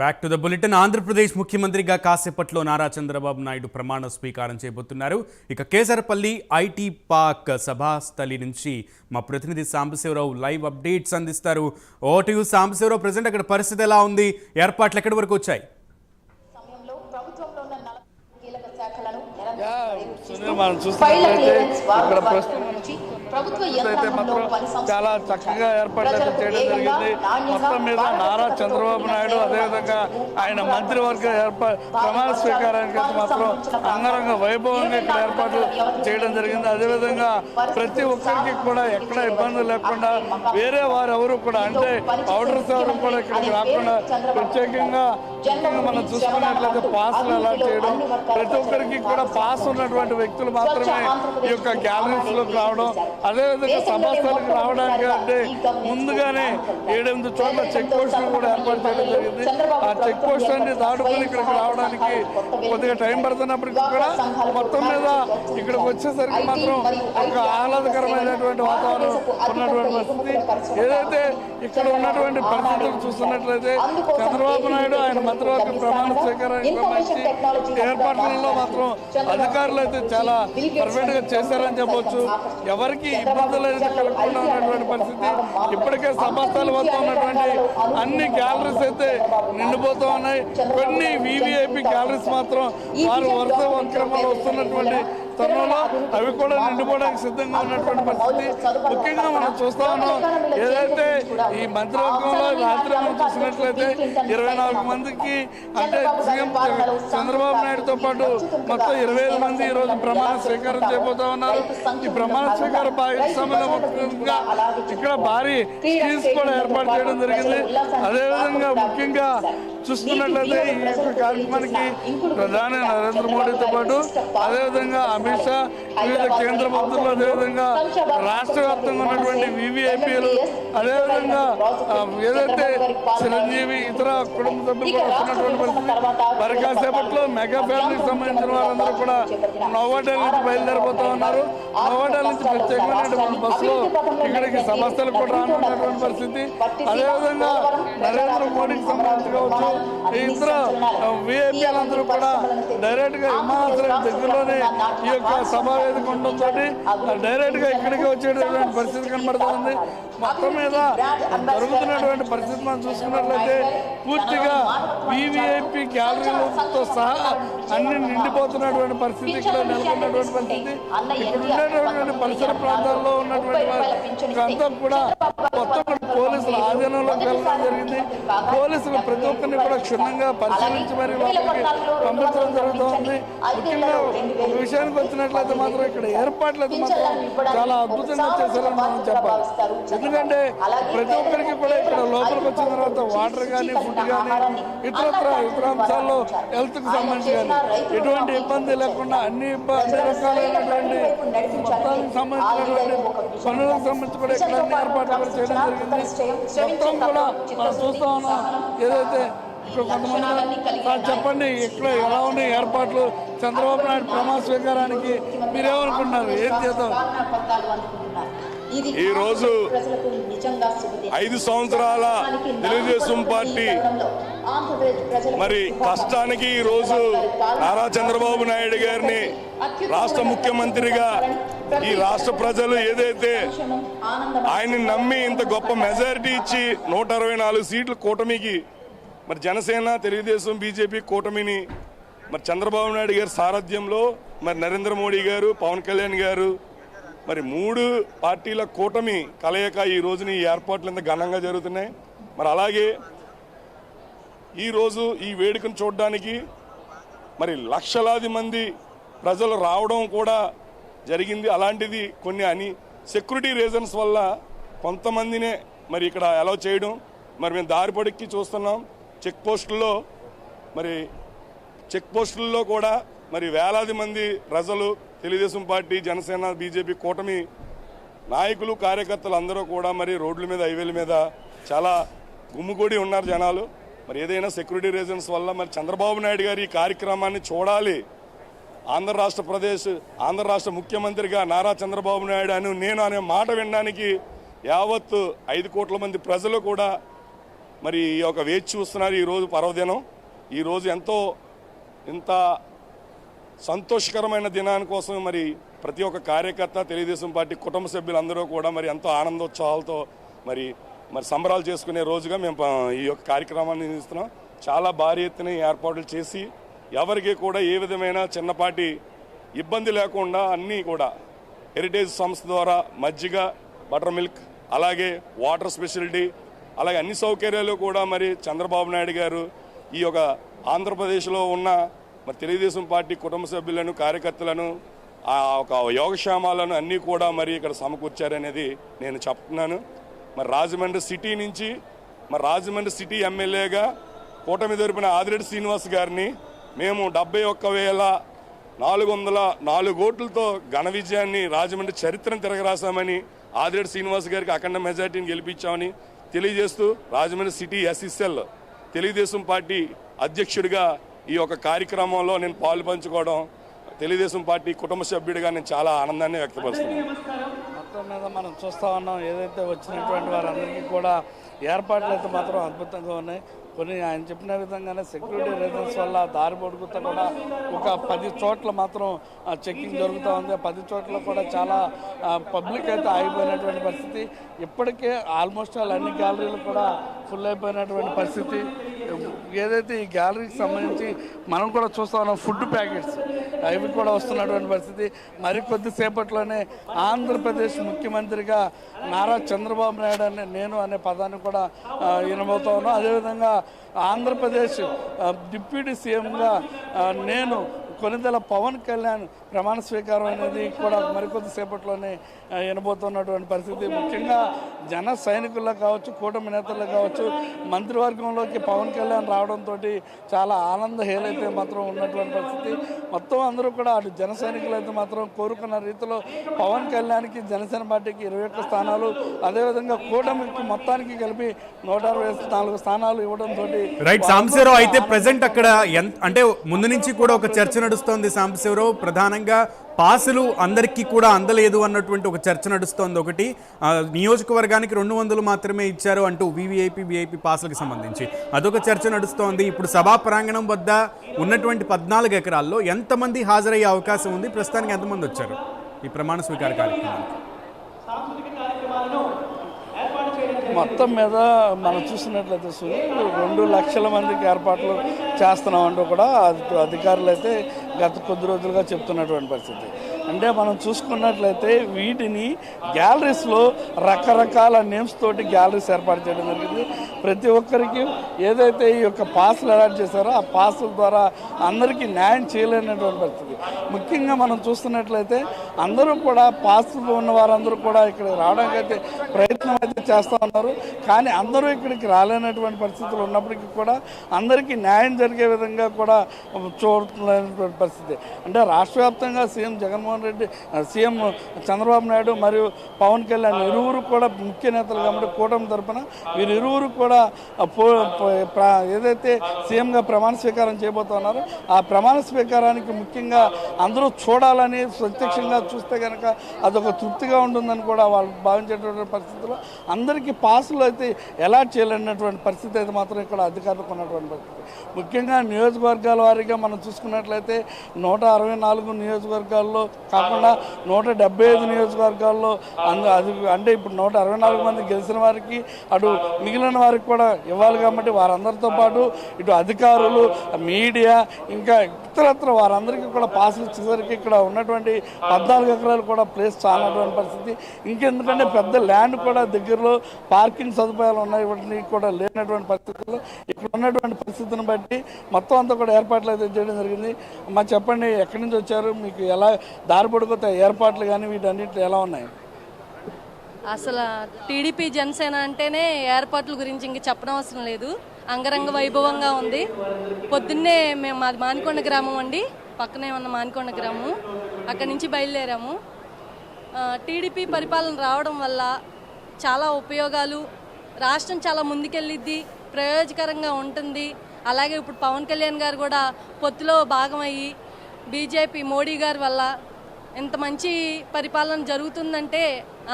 Back to the bulletin Andhra Pradesh ముఖ్యమంత్రిగా కాసేపట్లో నారా చంద్రబాబు నాయుడు ప్రమాణ స్వీకారం చేయబోతున్నారు. ఇక కేసరపల్లి ఐటీ పార్క్ సభాస్థలి నుంచి మా ప్రతినిధి సాంబశివరావు లైవ్ అప్డేట్స్ అందిస్తారు. ఓటు సాంబశివరావు ప్రజెంట్ అక్కడ పరిస్థితి ఎలా ఉంది? ఏర్పాట్లు ఎక్కడి వరకు వచ్చాయి? యా, మనం చూస్తున్నట్లయితే ఇక్కడ ప్రస్తుతం అయితే మాత్రం చాలా చక్కగా ఏర్పాట్లు చేయడం జరిగింది. మొత్తం మీద నారా చంద్రబాబు నాయుడు సేవలు అదేవిధంగా ఆయన మంత్రివర్గ ఏర్పాటు ప్రమాణ స్వీకారానికి అయితే మాత్రం అంగరంగ వైభవంగా ఇక్కడ ఏర్పాట్లు చేయడం జరిగింది. అదేవిధంగా ప్రతి ఒక్కరికి కూడా ఎక్కడ ఇబ్బంది లేకుండా వేరే వారు ఎవరు కూడా అంటే పౌడర్స్ ఎవరు కూడా ఇక్కడికి రాకుండా ప్రత్యేకంగా ముఖ్యంగా మనం చూసుకున్నట్లయితే పాస్లు అలాట్ చేయడం ప్రతి ఒక్కరికి కూడా పాస్ ఉన్నటువంటి వ్యక్తులు మాత్రమే ఈ యొక్క గ్యాలరీస్లోకి రావడం అదేవిధంగా సభాస్థలకు రావడానికి అంటే ముందుగానే ఏడెనిమిది చోట్ల చెక్ పోస్టులు కూడా ఏర్పాటు చేయడం జరిగింది. ఆ చెక్ పోస్ట్ అన్ని దాటుకొని ఇక్కడికి రావడానికి కొద్దిగా టైం పడుతున్నప్పటికీ కూడా మొత్తం మీద ఇక్కడికి వచ్చేసరికి మాత్రం ఒక ఆహ్లాదకరమైనటువంటి వాతావరణం ఉన్నటువంటి పరిస్థితి. ఏదైతే ఇక్కడ ఉన్నటువంటి పరిస్థితులు చూస్తున్నట్లయితే చంద్రబాబు నాయుడు ఆయన మంత్రివర్గ ప్రమాణ స్వీకారానికి సంబంధించి ఏర్పాట్లలో మాత్రం అధికారులు అయితే చాలా పర్ఫెక్ట్గా చేశారని చెప్పొచ్చు. ఎవరికి ఇబ్బందులు అయితే కలగకుండా ఉన్నటువంటి పరిస్థితి. ఇప్పటికే సభాస్థల వస్తూ ఉన్నటువంటి అన్ని గ్యాలరీస్ అయితే నిండిపోతూ ఉన్నాయి. కొన్ని వివిఐపి గ్యాలరీస్ మాత్రం వారు వరుస క్రమంలో వస్తున్నటువంటి తరుణంలో అవి కూడా నిండిపోవడానికి సిద్ధంగా ఉన్నటువంటి పరిస్థితి. ముఖ్యంగా మనం చూస్తా ఉన్నాం ఏదైతే ఈ మంత్రివర్గంలో రాత్రి మనం చూసినట్లయితే ఇరవై నాలుగు మందికి అంటే సీఎం చంద్రబాబు నాయుడుతో పాటు మొత్తం ఇరవై ఐదు మంది ఈ రోజు ప్రమాణ స్వీకారం చేయబోతా ఉన్నారు. ఈ ప్రమాణ స్వీకార భాగస్వామ్యంలో ముఖ్యంగా ఇక్కడ భారీ స్కీమ్స్ కూడా ఏర్పాటు చేయడం జరిగింది. అదేవిధంగా ముఖ్యంగా చూసుకున్నట్లయితే ఈ యొక్క కార్యక్రమానికి ప్రధాని నరేంద్ర మోడీతో పాటు అదేవిధంగా అమిత్ షా వివిధ కేంద్ర మంత్రులు అదేవిధంగా రాష్ట్ర వ్యాప్తంగా ఉన్నటువంటి వివిఐపీలు అదేవిధంగా ఏదైతే చిరంజీవి ఇతర కుటుంబ సభ్యులు కూడా వస్తున్నటువంటి పరిస్థితి మరి కాసేపట్లో మెగా ఫ్యామిలీకి సంబంధించిన వారందరూ కూడా నోవాటల్ నుంచి బయలుదేరిపోతా ఉన్నారు. నోవాటల్ నుంచి ప్రత్యేకమైనటువంటి బస్సులో ఇక్కడికి సమస్యలు కూడా రానున్నటువంటి పరిస్థితి. అదేవిధంగా నరేంద్ర మోడీకి సంబంధించి కావచ్చు ఈ ఇతర విఐపీలందరూ కూడా డైరెక్ట్గా విమానాశ్రయం దగ్గరలోనే ఈ యొక్క సమావేశం వేదిక ఉండడంతో డైరెక్ట్గా ఇక్కడికి వచ్చేటటువంటి పరిస్థితి కనబడుతుంది మొత్తం మీద జరుగుతున్నటువంటి పరిస్థితి మనం చూసుకున్నట్లయితే పూర్తిగా వివిఐపి గ్యాలరీలతో సహా అన్ని నిండిపోతున్నటువంటి పరిస్థితి ఇక్కడ నెలకొన్నటువంటి పరిస్థితి ఇక్కడ ఉండేటటువంటి పరిసర ప్రాంతాల్లో ఉన్నటువంటి వారు అంతా కూడా మొత్తం పోలీసుల ఆధీనంలోకి వెళ్ళడం జరిగింది. పోలీసులు ప్రతి ఒక్కరిని కూడా క్షుణ్ణంగా పరిశీలించి మరి వాళ్ళకి పంపించడం జరుగుతోంది. ముఖ్యంగా ఒక విషయానికి వచ్చినట్లయితే మాత్రం ఇక్కడ ఏర్పాట్లు అయితే మాత్రం చాలా అద్భుతంగా చేశారని మనం చెప్పాలి. ఎందుకంటే ప్రతి ఒక్కరికి కూడా ఇక్కడ లోపలికి వచ్చిన తర్వాత వాటర్ కానీ ఫుడ్ కానీ ఇతరత్ర ఇతర అంశాల్లో హెల్త్కి సంబంధించి కానీ ఎటువంటి ఇబ్బంది లేకుండా అన్ని అన్ని రకాలైనటువంటి మొత్తానికి సంబంధించినటువంటి పనులకు సంబంధించి కూడా ఇక్కడ అన్ని ఏర్పాట్లు కూడా చేయడం జరిగింది. మొత్తం కూడా మనం చూస్తా ఉన్నాం ఏదైతే కొంతమంది సార్ చెప్పండి ఇక్కడ ఎలా ఉన్నాయి ఏర్పాట్లు? చంద్రబాబు నాయుడు ప్రమాణ స్వీకారానికి మీరేమనుకుంటున్నారు? ఏం చేద్దాం? ఈ రోజు ఐదు సంవత్సరాల తెలుగుదేశం పార్టీ మరి కష్టానికి ఈ రోజు నారా చంద్రబాబు నాయుడు గారిని రాష్ట్ర ముఖ్యమంత్రిగా ఈ రాష్ట్ర ప్రజలు ఏదైతే ఆయన్ని నమ్మి ఇంత గొప్ప మెజారిటీ ఇచ్చి నూట అరవై నాలుగు సీట్లు కూటమికి మరి జనసేన తెలుగుదేశం బీజేపీ కూటమిని మరి చంద్రబాబు నాయుడు గారి సారథ్యంలో మరి నరేంద్ర మోడీ గారు పవన్ కళ్యాణ్ గారు మరి మూడు పార్టీల కూటమి కలయిక ఈ రోజున ఈ ఏర్పాట్లు ఇంత ఘనంగా జరుగుతున్నాయి. మరి అలాగే ఈరోజు ఈ వేడుకను చూడడానికి మరి లక్షలాది మంది ప్రజలు రావడం కూడా జరిగింది. అలాంటిది కొన్ని అని సెక్యూరిటీ రీజన్స్ వల్ల కొంతమందినే మరి ఇక్కడ అలౌ చేయడం. మరి మేము దారి పొడిక్కి చూస్తున్నాం. చెక్ పోస్టుల్లో మరి చెక్ పోస్టుల్లో కూడా మరి వేలాది మంది ప్రజలు తెలుగుదేశం పార్టీ జనసేన బీజేపీ కూటమి నాయకులు కార్యకర్తలు అందరూ కూడా మరి రోడ్ల మీద హైవేల మీద చాలా గుమ్ముగూడి ఉన్నారు జనాలు. మరి ఏదైనా సెక్యూరిటీ రీజన్స్ వల్ల మరి చంద్రబాబు నాయుడు గారు ఈ కార్యక్రమాన్ని చూడాలి. ఆంధ్ర రాష్ట్ర ప్రదేశ్ ఆంధ్ర రాష్ట్ర ముఖ్యమంత్రిగా నారా చంద్రబాబు నాయుడు అని నేను అనే మాట వినడానికి యావత్ ఐదు కోట్ల మంది ప్రజలు కూడా మరి ఈ యొక్క వేచి చూస్తున్నారు ఈరోజు పర్వదినం. ఈరోజు ఎంతో ఇంత సంతోషకరమైన దినాని కోసం మరి ప్రతి ఒక్క కార్యకర్త తెలుగుదేశం పార్టీ కుటుంబ సభ్యులందరూ కూడా మరి ఎంతో ఆనందోత్సాహాలతో మరి మరి సంబరాలు చేసుకునే రోజుగా మేము ఈ యొక్క కార్యక్రమాన్ని నిర్వహిస్తున్నాం చాలా భారీ ఎత్తున ఏర్పాట్లు చేసి ఎవరికి కూడా ఏ విధమైన చిన్నపాటి ఇబ్బంది లేకుండా అన్నీ కూడా హెరిటేజ్ సంస్థ ద్వారా మజ్జిగ బటర్ మిల్క్ అలాగే వాటర్ స్పెషాలిటీ అలాగే అన్ని సౌకర్యాలు కూడా మరి చంద్రబాబు నాయుడు గారు ఈ యొక్క ఆంధ్రప్రదేశ్లో ఉన్న మరి తెలుగుదేశం పార్టీ కుటుంబ సభ్యులను కార్యకర్తలను ఆ ఒక యోగక్షేమాలను అన్నీ కూడా మరి ఇక్కడ సమకూర్చారనేది నేను చెప్తున్నాను. మరి రాజమండ్రి సిటీ నుంచి మరి రాజమండ్రి సిటీ ఎమ్మెల్యేగా కూటమి జరిపిన ఆదిరెడ్డి శ్రీనివాస్ గారిని మేము డెబ్బై ఒక్క వేల నాలుగు వందల నాలుగు ఓట్లతో ఘన విజయాన్ని రాజమండ్రి చరిత్రను తిరగరాశామని ఆదిరెడ్డి శ్రీనివాస్ గారికి అఖండ మెజార్టీని గెలిపించామని తెలియజేస్తూ Rajahmundry city SSL Telugu Desam party అధ్యక్షుడిగా ఈ యొక్క కార్యక్రమంలో నేను పాలు పంచుకోవడం తెలుగుదేశం పార్టీ కుటుంబ సభ్యుడిగా నేను చాలా ఆనందాన్ని వ్యక్తపరుస్తున్నాను. మొత్తం మీద మనం చూస్తూ ఉన్నాం ఏదైతే వచ్చినటువంటి వారందరికీ కూడా ఏర్పాట్లు అయితే మాత్రం అద్భుతంగా ఉన్నాయి. కొన్ని ఆయన చెప్పిన విధంగానే సెక్యూరిటీ రీజన్స్ వల్ల దారి పొడుగుతా కూడా ఒక పది చోట్ల మాత్రం చెక్కింగ్ చెకింగ్ జరుగుతూ ఉంది. ఆ పది చోట్ల కూడా చాలా పబ్లిక్ అయితే ఆగిపోయినటువంటి పరిస్థితి. ఇప్పటికే ఆల్మోస్ట్ ఆల్ అన్ని గ్యాలరీలు కూడా ఫుల్ అయిపోయినటువంటి పరిస్థితి. ఏదైతే ఈ గ్యాలరీకి సంబంధించి మనం కూడా చూస్తా ఉన్నాం ఫుడ్ ప్యాకెట్స్ అవి కూడా వస్తున్నటువంటి పరిస్థితి. మరి కొద్దిసేపట్లోనే ఆంధ్రప్రదేశ్ ముఖ్యమంత్రిగా నారా చంద్రబాబు నాయుడు అనే నేను అనే పదాన్ని కూడా ఆ, వినబోతా అదేవిధంగా ఆంధ్రప్రదేశ్ డిప్యూటీ సీఎంగా నేను కొనిదెల పవన్ కళ్యాణ్ ప్రమాణ స్వీకారం అనేది కూడా మరికొద్ది సేపట్లోనే ఆ, వినబోతున్నటువంటి పరిస్థితి. ముఖ్యంగా జన సైనికుల్లో కావచ్చు కూటమి నేతల్లో కావచ్చు మంత్రివర్గంలోకి పవన్ కళ్యాణ్ రావడంతో చాలా ఆనంద హేలైతే మాత్రం ఉన్నటువంటి పరిస్థితి. మొత్తం అందరూ కూడా అటు జన సైనికులు అయితే మాత్రం కోరుకున్న రీతిలో పవన్ కళ్యాణ్కి జనసేన పార్టీకి ఇరవై ఒక్క స్థానాలు అదేవిధంగా కూటమికి మొత్తానికి కలిపి నూట అరవై నాలుగు స్థానాలు ఇవ్వడంతో రైట్ సాంబశివరావు అయితే ప్రజెంట్ అక్కడ ఎంత అంటే ముందు నుంచి కూడా ఒక చర్చ నడుస్తోంది సాంబశివరావు ప్రధానంగా పాసులు అందరికీ కూడా అందలేదు అన్నటువంటి ఒక చర్చ నడుస్తోంది ఒకటి. నియోజకవర్గానికి రెండు వందలు మాత్రమే ఇచ్చారు అంటూ వివిఐపి విఐపి పాసులకు సంబంధించి. అదొక చర్చ నడుస్తోంది. ఇప్పుడు సభా ప్రాంగణం వద్ద ఉన్నటువంటి పద్నాలుగు ఎకరాల్లో ఎంతమంది హాజరయ్యే అవకాశం ఉంది? ప్రస్తుతానికి ఎంతమంది వచ్చారు? ఈ ప్రమాణ స్వీకార కార్యక్రమానికి. మొత్తం మీద మనం చూసినట్లయితే రెండు లక్షల మందికి ఏర్పాట్లు చేస్తున్నామంటూ కూడా అధికారులు అయితే గత కొద్ది రోజులుగా చెప్తున్నటువంటి పరిస్థితి. అంటే మనం చూసుకున్నట్లయితే వీటిని గ్యాలరీస్లో రకరకాల నేమ్స్ తోటి గ్యాలరీస్ ఏర్పాటు చేయడం జరిగింది. ప్రతి ఒక్కరికి ఏదైతే ఈ యొక్క పాసులు అలాట్ చేశారో ఆ పాసుల ద్వారా అందరికీ న్యాయం చేయలేనటువంటి పరిస్థితి. ముఖ్యంగా మనం చూస్తున్నట్లయితే అందరూ కూడా పాసులు ఉన్న వారందరూ కూడా ఇక్కడ రావడానికి అయితే ప్రయత్నం అయితే చేస్తూ ఉన్నారు. కానీ అందరూ ఇక్కడికి రాలేనటువంటి పరిస్థితులు ఉన్నప్పటికీ కూడా అందరికీ న్యాయం జరిగే విధంగా కూడా చూడలేనటువంటి పరిస్థితి. అంటే రాష్ట్ర వ్యాప్తంగా సీఎం జగన్మోహన్ రెడ్డి సీఎం చంద్రబాబు నాయుడు మరియు పవన్ కళ్యాణ్ ఇరువురు కూడా ముఖ్య నేతలు కాబట్టి కూటమి తరఫున వీరు ఇరువురు కూడా ఏదైతే సీఎంగా ప్రమాణ స్వీకారం చేయబోతున్నారో ఆ ప్రమాణ స్వీకారానికి ముఖ్యంగా అందరూ చూడాలని ప్రత్యక్షంగా చూస్తే కనుక అదొక తృప్తిగా ఉంటుందని కూడా వాళ్ళు భావించేటటువంటి పరిస్థితిలో అందరికీ పాసులు అయితే ఎలా చేయలేనటువంటి పరిస్థితి అయితే మాత్రం ఇక్కడ అధికారులకు ఉన్నటువంటి పరిస్థితి. ముఖ్యంగా నియోజకవర్గాల వారీగా మనం చూసుకున్నట్లయితే నూట అరవై నాలుగు నియోజకవర్గాల్లో కాకుండా నూట డెబ్బై ఐదు నియోజకవర్గాల్లో అందు అది అంటే ఇప్పుడు నూట అరవై నాలుగు మంది గెలిచిన వారికి అటు మిగిలిన వారికి కూడా ఇవ్వాలి కాబట్టి వారందరితో పాటు ఇటు అధికారులు మీడియా ఇంకా ఇతరత్ర వారందరికీ కూడా పాసులు ఇచ్చేసరికి ఇక్కడ ఉన్నటువంటి పద్నాలుగు ఎకరాలు కూడా ప్లేస్ చాలనటువంటి పరిస్థితి. ఇంకెందుకంటే పెద్ద ల్యాండ్ కూడా దగ్గరలో పార్కింగ్ సదుపాయాలు ఉన్నాయి వాటిని కూడా లేనటువంటి పరిస్థితుల్లో ఇక్కడ ఉన్నటువంటి పరిస్థితిని బట్టి మొత్తం అంతా కూడా ఏర్పాట్లు అయితే చేయడం జరిగింది. మా చెప్పండి ఎక్కడి నుంచి వచ్చారు? మీకు ఎలా దారి ఏర్పాట్లు కానీ వీటన్నిటి ఎలా ఉన్నాయి? అసలు టీడీపీ జనసేన అంటేనే ఏర్పాట్ల గురించి ఇంక చెప్పడం అవసరం లేదు. అంగరంగ వైభవంగా ఉంది. పొద్దున్నే మేము మాది మానికొండ గ్రామం అండి. పక్కనే ఉన్న మానికొండ గ్రామం. అక్కడి నుంచి బయలుదేరాము. టీడీపీ పరిపాలన రావడం వల్ల చాలా ఉపయోగాలు. రాష్ట్రం చాలా ముందుకెళ్ళిద్ది. ప్రయోజకరంగా ఉంటుంది. అలాగే ఇప్పుడు పవన్ కళ్యాణ్ గారు కూడా పొత్తులో భాగమయ్యి బీజేపీ మోడీ గారి వల్ల ఇంత మంచి పరిపాలన జరుగుతుందంటే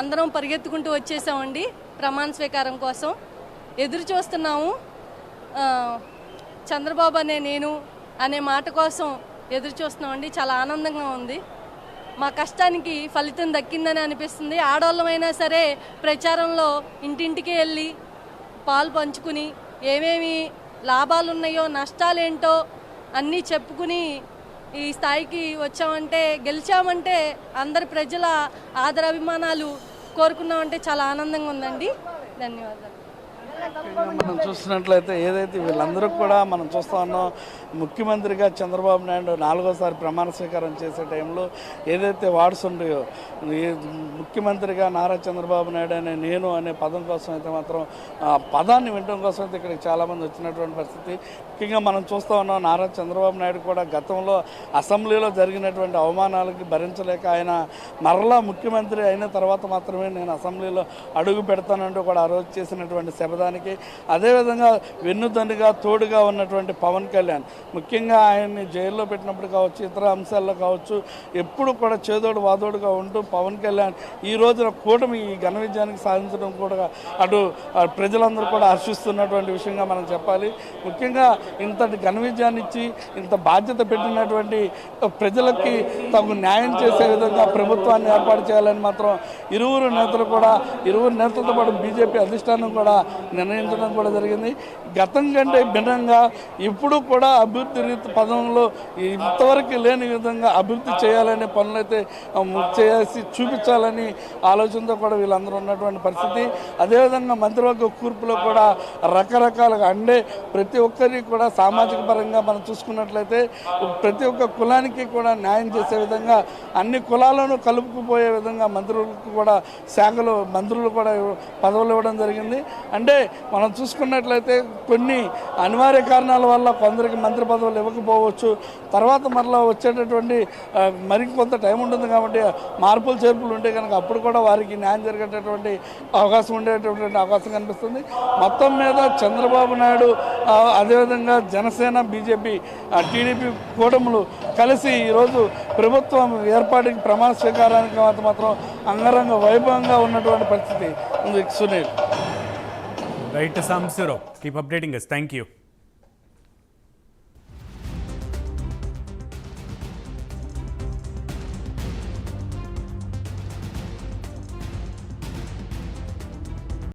అందరం పరిగెత్తుకుంటూ వచ్చేసామండి ప్రమాణ స్వీకారం కోసం. ఎదురు చూస్తున్నాము. చంద్రబాబు అనే నేను అనే మాట కోసం ఎదురు చూస్తున్నామండి. చాలా ఆనందంగా ఉంది. మా కష్టానికి ఫలితం దక్కిందని అనిపిస్తుంది. ఆడవాళ్ళమైనా సరే ప్రచారంలో ఇంటింటికి వెళ్ళి పాలు పంచుకుని ఏమేమి లాభాలు ఉన్నాయో నష్టాలేంటో అన్నీ చెప్పుకుని ఈ స్థాయికి వచ్చామంటే గెలిచామంటే అందరి ప్రజల ఆదరాభిమానాలు కోరుకున్నామంటే చాలా ఆనందంగా ఉందండి. ధన్యవాదాలు. మనం చూస్తున్నట్లయితే ఏదైతే వీళ్ళందరూ కూడా మనం చూస్తా ఉన్నాం ముఖ్యమంత్రిగా చంద్రబాబు నాయుడు నాలుగోసారి ప్రమాణ స్వీకారం చేసే టైంలో ఏదైతే వార్డ్స్ ఉన్నాయో ముఖ్యమంత్రిగా నారా చంద్రబాబు నాయుడు అనే నేను అనే పదం కోసం అయితే మాత్రం ఆ పదాన్ని వినడం కోసం అయితే ఇక్కడికి చాలామంది వచ్చినటువంటి పరిస్థితి. ముఖ్యంగా మనం చూస్తూ ఉన్నాం నారా చంద్రబాబు నాయుడు కూడా గతంలో అసెంబ్లీలో జరిగినటువంటి అవమానాలకి భరించలేక ఆయన మరలా ముఖ్యమంత్రి అయిన తర్వాత మాత్రమే నేను అసెంబ్లీలో అడుగు పెడతానంటూ కూడా ఆ రోజు చేసినటువంటి శబదానికి అదేవిధంగా వెన్నుదన్నుగా తోడుగా ఉన్నటువంటి పవన్ కళ్యాణ్. ముఖ్యంగా ఆయన్ని జైల్లో పెట్టినప్పుడు కావచ్చు ఇతర అంశాల్లో కావచ్చు ఎప్పుడు కూడా చేదోడు వాదోడుగా ఉంటూ పవన్ కళ్యాణ్ ఈ రోజున కూటమి ఈ ఘన విజయానికి సాధించడం కూడా అటు ప్రజలందరూ కూడా హర్షిస్తున్నటువంటి విషయంగా మనం చెప్పాలి. ముఖ్యంగా ఇంతటి ఘన విజయాన్ని ఇచ్చి ఇంత బాధ్యత పెట్టినటువంటి ప్రజలకి తగు న్యాయం చేసే విధంగా ప్రభుత్వాన్ని ఏర్పాటు చేయాలని మాత్రం ఇరువురు నేతలు కూడా ఇరువురు నేతలతో పాటు బీజేపీ అధిష్టానం కూడా నిర్ణయించడం కూడా జరిగింది. గతం కంటే భిన్నంగా ఇప్పుడు కూడా అభివృద్ధి రీతి పదంలో ఇంతవరకు లేని విధంగా అభివృద్ధి చేయాలనే పనులైతే ఆ, చేసి చూపించాలని ఆలోచనతో కూడా వీళ్ళందరూ ఉన్నటువంటి పరిస్థితి. అదేవిధంగా మంత్రివర్గ కూర్పులో కూడా రకరకాలుగా అంటే ప్రతి ఒక్కరికి కూడా సామాజిక పరంగా మనం చూసుకున్నట్లయితే ప్రతి ఒక్క కులానికి కూడా న్యాయం చేసే విధంగా అన్ని కులాలను కలుపుకుపోయే విధంగా మంత్రులకు కూడా శాఖలు మంత్రులు కూడా పదవులు ఇవ్వడం జరిగింది. అంటే మనం చూసుకున్నట్లయితే కొన్ని అనివార్య కారణాల వల్ల కొందరికి మంత్రి పదవులు ఇవ్వకపోవచ్చు. తర్వాత మరలా వచ్చేటటువంటి మరి మరికొంత టైం ఉంటుంది కాబట్టి మార్పులు చేర్పులు ఉంటే కనుక అప్పుడు కూడా వారికి న్యాయం జరిగేటటువంటి అవకాశం ఉండేటటువంటి అవకాశం కనిపిస్తుంది. మొత్తం మీద చంద్రబాబు నాయుడు అదేవిధంగా జనసేన బీజేపీ టీడీపీ కూటములు కలిసి ఈరోజు ప్రభుత్వం ఏర్పాటుకి ప్రమాణ స్వీకారానికి మాత్రం మాత్రం అంగరంగ వైభవంగా ఉన్నటువంటి పరిస్థితి Sunil. Right Sambasiva Rao keep updating yes thank you